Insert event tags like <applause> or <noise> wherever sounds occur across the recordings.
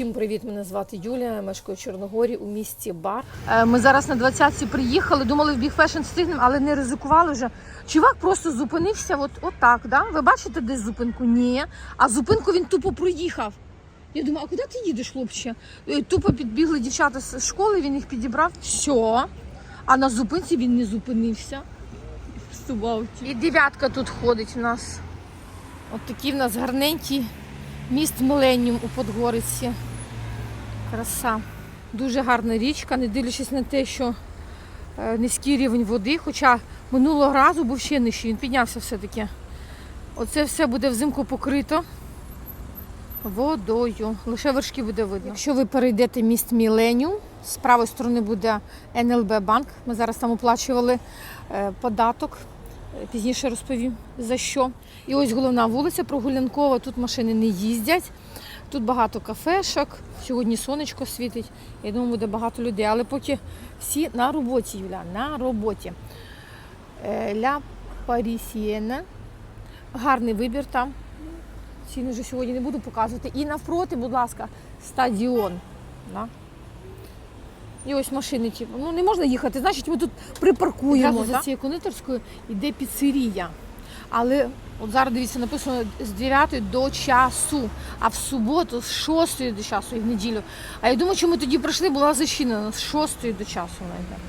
Всім привіт! Мене звати Юлія. я Мешкаю в Чорногорі у місті Бар. Е, Ми зараз на 20-ці приїхали. Думали в Big Fashion встигнемо, але не ризикували вже. Чувак просто зупинився. От, от так, да? Ви бачите десь зупинку? Ні. А зупинку він тупо проїхав. Я думаю, а куди ти їдеш, хлопче? Е, Тупо підбігли дівчата з школи, він їх підібрав. Все. А на зупинці він не зупинився. Субавті. І дев'ятка тут ходить у нас. От такий в нас гарненький міст Миленіум у Подгориці. Краса. Дуже гарна річка, не дивлячись на те, що е, низький рівень води, хоча минулого разу був ще нижчий, він піднявся все-таки. Оце все буде взимку покрито водою. Лише вершки буде видно. Якщо ви перейдете міст Міленіум, з правої сторони буде НЛБ банк. Ми зараз там оплачували е, податок. Е, Пізніше розповім за що. І ось головна вулиця Прогулянкова. Тут машини не їздять. Тут багато кафешок. Сьогодні сонечко світить. Я думаю, буде багато людей. Але поки всі на роботі, Юля, на роботі. Е, Ля Парісієне. Гарний вибір там. Ціни вже сьогодні не буду показувати. І навпроти, будь ласка, стадіон. Да? І ось машини, типу, ну не можна їхати, значить ми тут припаркуємо. Одразу За цією кондитерською йде піцерія. Але от зараз дивіться, написано з 9 до часу, а в суботу з 6 до часу і в неділю. А я думаю, що ми тоді прийшли, була зачинена з 6 до часу навіть.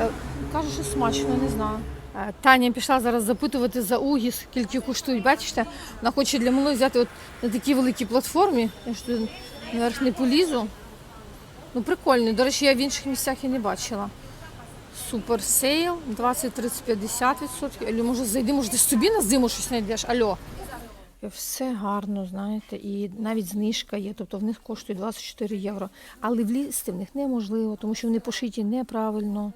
Е, Каже, що смачно, не знаю. Е, Таня пішла зараз запитувати за угі, скільки коштують. Бачите, вона хоче для мене взяти от на такій великій платформі. Я ж наверх не полізу. Ну, прикольно. До речі, я в інших місцях і не бачила. Супер сейл, 20, 30, 50 відсотків. Алло, може зайди, може ти собі на зиму щось знайдеш. Алло. Все гарно, знаєте, і навіть знижка є, тобто в них коштує 24 євро. Але влізти в них неможливо, тому що вони пошиті неправильно.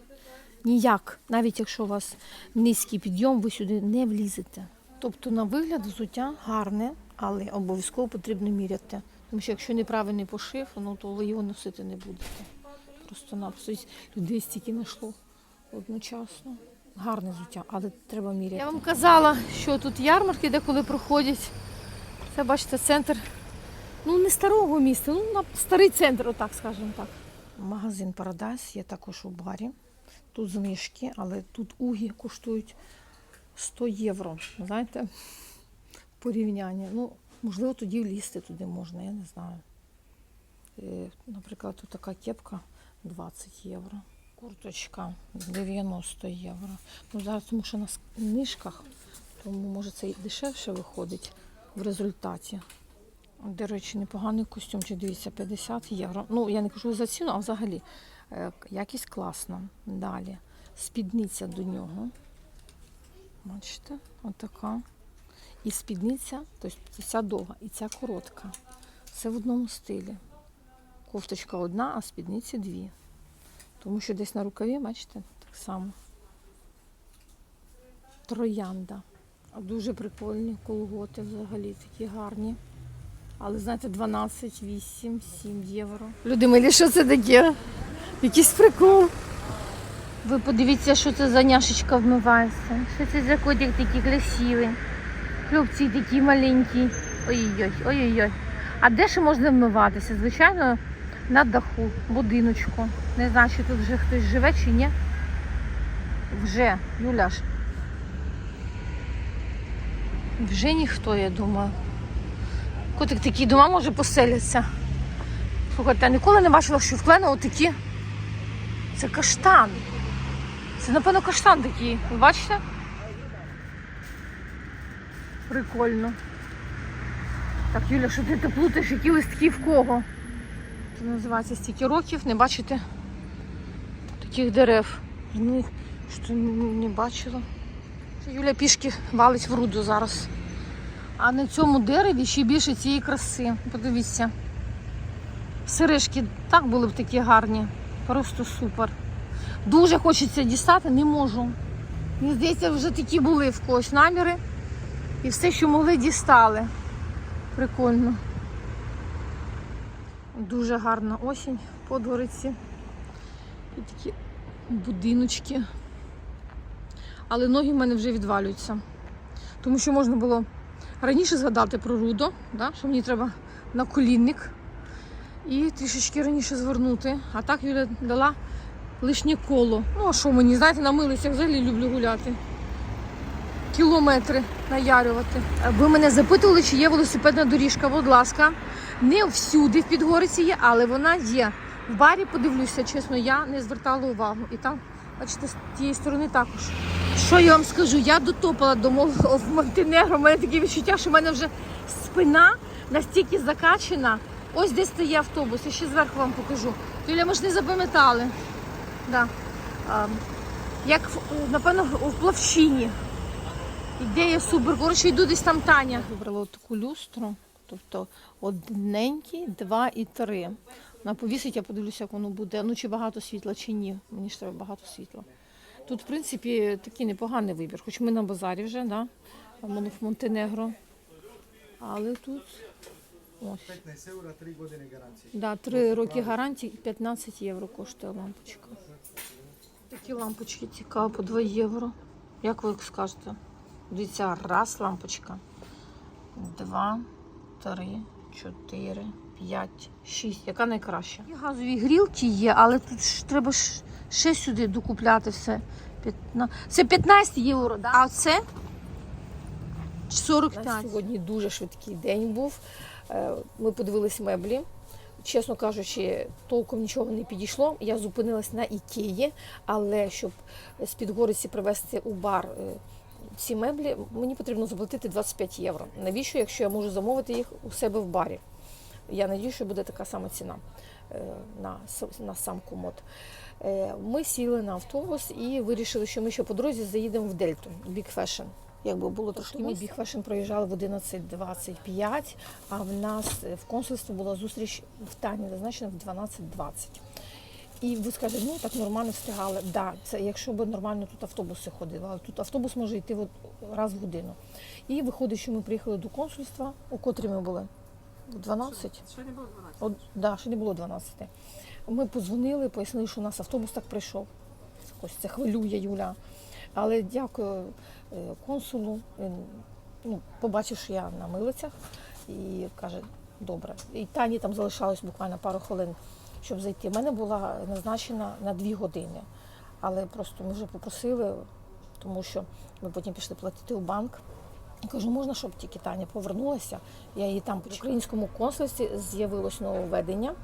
Ніяк, навіть якщо у вас низький підйом, ви сюди не влізете. Тобто, на вигляд взуття гарне, але обов'язково потрібно міряти. Тому що якщо неправильний пошив, ну то ви його носити не будете. Просто-напросто людей стільки знайшло одночасно. Гарне взуття, але треба міряти. Я вам казала, що тут ярмарки деколи проходять. Це, бачите, центр, ну не старого міста, ну на старий центр, отак скажімо так. Магазин Парадайс є також у барі. Тут знижки, але тут угі коштують 100 євро. Знаєте, порівняння. Ну, можливо, тоді влізти туди можна, я не знаю. Е, Наприклад, тут така кепка 20 євро. Курточка 90 євро. Ну, зараз тому що на знижках, тому може це і дешевше виходить в результаті. До речі, непоганий костюмчик, дивіться, 50 євро. Ну, я не кажу за ціну, а взагалі е, якість класна. Далі. Спідниця до нього. Бачите, отака. І спідниця, тобто ця довга і ця коротка. Все в одному стилі. Кофточка одна, а спідниці дві. Тому що десь на рукаві, бачите, так само. Троянда. Дуже прикольні колготи взагалі такі гарні. Але знаєте, 12, 8, 7 євро. Люди милі, що це таке? Якийсь прикол. Ви подивіться, що це за няшечка вмивається. Що це за котик такий красивий. Хлопці такі маленькі. Ой-ой-ой, ой-ой-ой. А де ще можна вмиватися? Звичайно, на даху, будиночку. Не знаю, чи тут вже хтось живе чи ні. Вже, Юляш. Вже ніхто, я думаю. Котик такий дома може поселяться. Слухайте, я ніколи не бачила, що в Клено такі. Це каштан. Це, напевно, каштан такий. Ви бачите? Прикольно. Так, Юля, що ти плутаєш, які листки в кого? Це називається стільки років, не бачите таких дерев. Ну, що не, бачила. Юля пішки валить в руду зараз. А на цьому дереві ще більше цієї краси. Подивіться. Сережки так були б такі гарні. Просто супер. Дуже хочеться дістати, не можу. Мені здається, вже такі були в когось наміри. І все, що могли, дістали. Прикольно. Дуже гарна осінь в Подгориці. І такі будиночки. Але ноги в мене вже відвалюються. Тому що можна було раніше згадати про Рудо, да, що мені треба на колінник. і трішечки раніше звернути. А так Юля дала лишнє коло. Ну, а що мені, знаєте, на милицях взагалі люблю гуляти. Кілометри наярювати. Ви мене запитували, чи є велосипедна доріжка. Будь ласка, не всюди в Підгориці є, але вона є. В барі подивлюся, чесно, я не звертала увагу. І там, бачите, з тієї сторони також. Що я вам скажу? Я дотопала до Монтенегро. У мене таке відчуття, що в мене вже спина настільки закачена. Ось де стає автобус. Я ще зверху вам покажу. Юля, ми ж не запам'ятали. Да. Як напевно в плавчині. Ідея супер. Коротше, йду десь там Таня. Вибрала таку люстру, тобто одненький, два і три. На повісить, я подивлюся, як воно буде. Ну чи багато світла, чи ні. Мені ж треба багато світла. Тут, в принципі, такий непоганий вибір. Хоч ми на базарі вже, да? В Монтенегро. Але тут ось. 15 euro, 3 godine garancije. Да, 3 роки гарантії і 15 євро коштує лампочка. Такі лампочки цікаві по 2 євро. Як ви скажете? Дивіться, раз лампочка, два, три, чотири, п'ять, шість. Яка найкраща? І газові грілки є, але тут ж треба ж ще сюди докупляти все. П'ятна- Це 15 євро, да? а це 45. Сьогодні дуже швидкий день був. Е, Ми подивились меблі. Чесно кажучи, толком нічого не підійшло. Я зупинилась на Ікеї, але щоб з Підгориці привезти у бар е, ці меблі, мені потрібно заплатити 25 євро. Навіщо, якщо я можу замовити їх у себе в барі? Я надію, що буде така сама ціна е, на, на сам комод. Е, Ми сіли на автобус і вирішили, що ми ще по дорозі заїдемо в Дельту, Big Fashion. Якби було трошки ми Big Fashion проїжджали в 11.25, а в нас е, в консульстві була зустріч в Тані, зазначена в 12.20. І ви скажете, ну так нормально встигали. Да, це якщо б нормально тут автобуси ходили, але тут автобус може йти от раз в годину. І виходить, що ми приїхали до консульства, у котрі ми були? 12? Ще не було 12. От, да, ще не було 12. Ми подзвонили, пояснили, що у нас автобус так прийшов. Ось це хвилює Юля. Але дякую е, консулу. Він ну, побачив, що я на милицях і каже, добре. І Тані там залишалось буквально пару хвилин, щоб зайти. У мене була назначена на дві години. Але просто ми вже попросили, тому що ми потім пішли платити у банк. Я Кажу, можна, щоб тільки Таня повернулася. Я її там в українському консульстві з'явилось нововведення.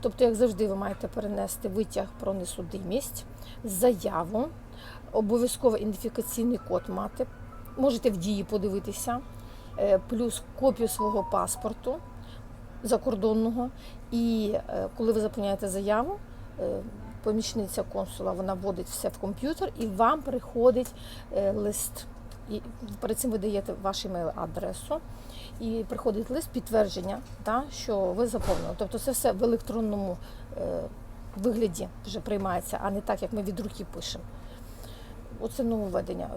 Тобто, як завжди, ви маєте перенести витяг про несудимість, заяву, обов'язково ідентифікаційний код мати. Можете в дії подивитися, е, плюс копію свого паспорту закордонного. І е, коли ви заповняєте заяву, е, помічниця консула вона вводить все в комп'ютер і вам приходить е, лист. І перед цим ви даєте ваш імейл-адресу, і приходить лист підтвердження, та, що ви заповнили. Тобто це все в електронному вигляді вже приймається, а не так, як ми від руки пишемо. Оце нововведення.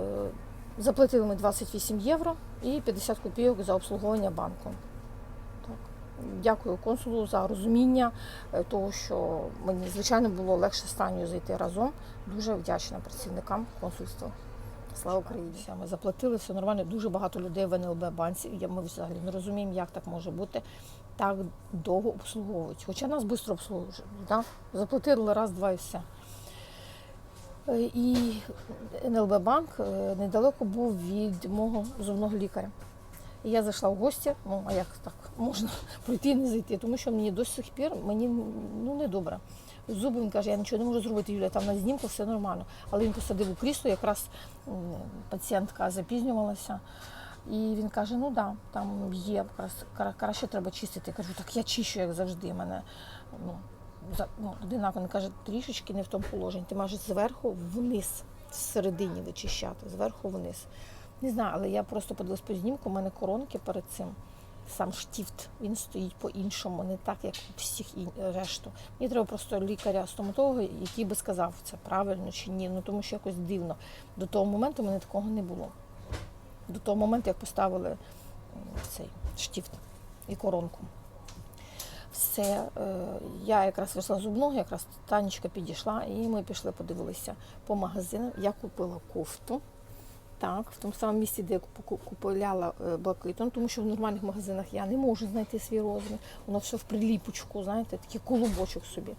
Заплатили ми 28 євро і 50 копійок за обслуговування банку. Дякую консулу за розуміння е, того, що мені звичайно було легше з зайти разом. Дуже вдячна працівникам консульства. Слава Україні! Ми заплатили, все нормально. Дуже багато людей в НЛБ банці. Ми взагалі не розуміємо, як так може бути. Так довго обслуговують. Хоча нас швидко обслуговують. Да? Заплатили раз, два і все. Е, І НЛБ банк е, недалеко був від мого зубного лікаря. І я зайшла в гості, ну а як так можна <laughs> пройти і не зайти, тому що мені до сих пір мені ну не добре. Зуби він каже, я нічого не можу зробити, Юля, там на знімку все нормально. Але він посадив у крісло, якраз пацієнтка запізнювалася. І він каже: ну да, там є, краще треба чистити. Я кажу, так я чищу, як завжди. Мене ну, за, ну, одинаково. Він каже, трішечки не в тому положенні. Ти маєш зверху вниз, всередині вичищати, зверху вниз. Не знаю, але я просто подивилась по знімку, у мене коронки перед цим. Сам штіфт, він стоїть по-іншому, не так, як у всіх ін- решту. Мені треба просто лікаря-стоматолога, який би сказав, це правильно чи ні. Ну тому що якось дивно. До того моменту мене такого не було. До того моменту, як поставили цей штіфт і коронку. Все, е, я якраз вийшла зубного, якраз Танечка підійшла, і ми пішли, подивилися по магазинам. Я купила кофту Так, в тому самому місці, де я купувала е, блакитом, тому що в нормальних магазинах я не можу знайти свій розмір. Воно все в приліпочку, знаєте, такий колобочок собі.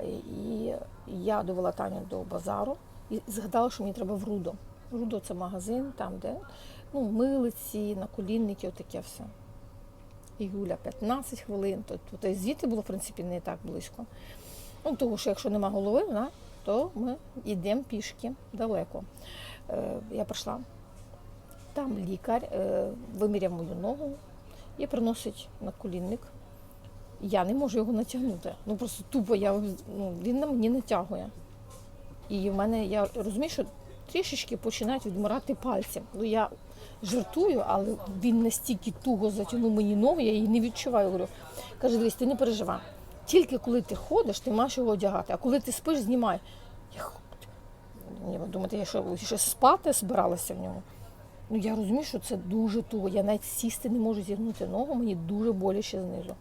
Е, І я довела Таню до базару і згадала, що мені треба в Рудо. Рудо це магазин, там, де ну, милиці, наколінники, отаке все. І Юля 15 хвилин. То, то, то звідти було, в принципі, не так близько. Ну, тому що якщо нема голови, то ми йдемо пішки далеко. Е, я прийшла, там лікар е, виміряв мою ногу і приносить наколінник. Я не можу його натягнути. Ну просто тупо я, ну, він на мені натягує. І в мене, я розумію, що трішечки починають відмирати пальці. Ну я жартую, але він настільки туго затягнув мені ногу, я її не відчуваю. Говорю, каже, дивись, ти не переживай. Тільки коли ти ходиш, ти маєш його одягати, а коли ти спиш, знімай. Я Ні, ви думаєте, я що, ще спати збиралася в ньому? Ну я розумію, що це дуже туго. Я навіть сісти не можу зігнути ногу, мені дуже боляче знизу.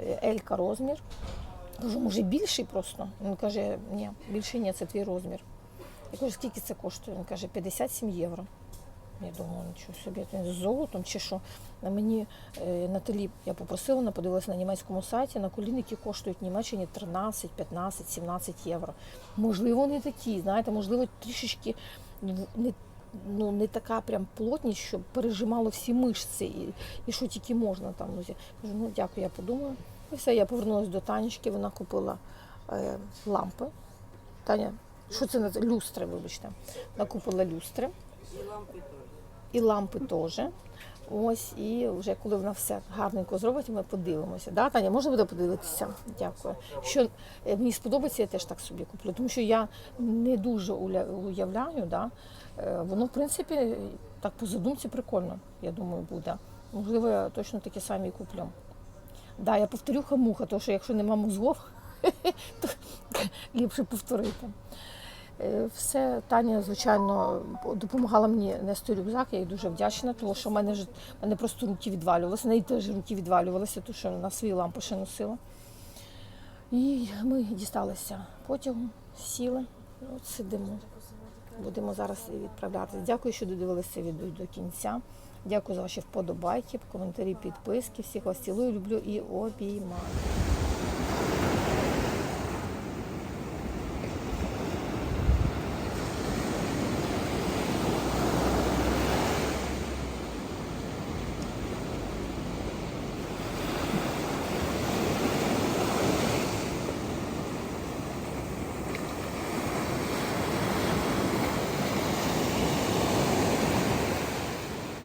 Е, Елька розмір. Кажу, може більший просто? Він каже, ні, більший ні, це твій розмір. Я кажу, скільки це коштує? Він каже, 57 євро. Я думаю, нічого собі, з золотом чи що. На мені е, Наталі я попросила, вона подивилася на німецькому сайті, на колінники коштують в Німеччині 13, 15, 17 євро. Можливо, не такі, знаєте, можливо, трішечки не, ну, не така прям плотність, щоб пережимало всі мишці і, і що тільки можна там. Ну, я кажу, ну дякую, я подумаю. І все, я повернулася до Танечки, вона купила е, лампи. Таня, що це називається? Люстри, вибачте. Вона купила люстри. І лампи теж. Ось, і вже коли вона все гарненько зробить, ми подивимося. Да, Таня, можна буде подивитися? Дякую. Що е, мені сподобається, я теж так собі куплю, тому що я не дуже уявляю, да, е, воно, в принципі, так по задумці прикольно, я думаю, буде. Можливо, я точно такі самі куплю. Да, я повторю хамуха, тому що якщо нема мозгов, <laughs> то ліпше повторити. Е, Все, Таня, звичайно, допомагала мені нести рюкзак, я їй дуже вдячна, тому що в мене, ж, мене просто руки відвалювалися, неї теж руки відвалювалися, тому що вона свої лампи ще носила. І ми дісталися потягу, сіли, от сидимо. Будемо зараз відправлятися. Дякую, що додивилися відео до кінця. Дякую за ваші вподобайки, коментарі, підписки. Всіх вас цілую, люблю і обіймаю.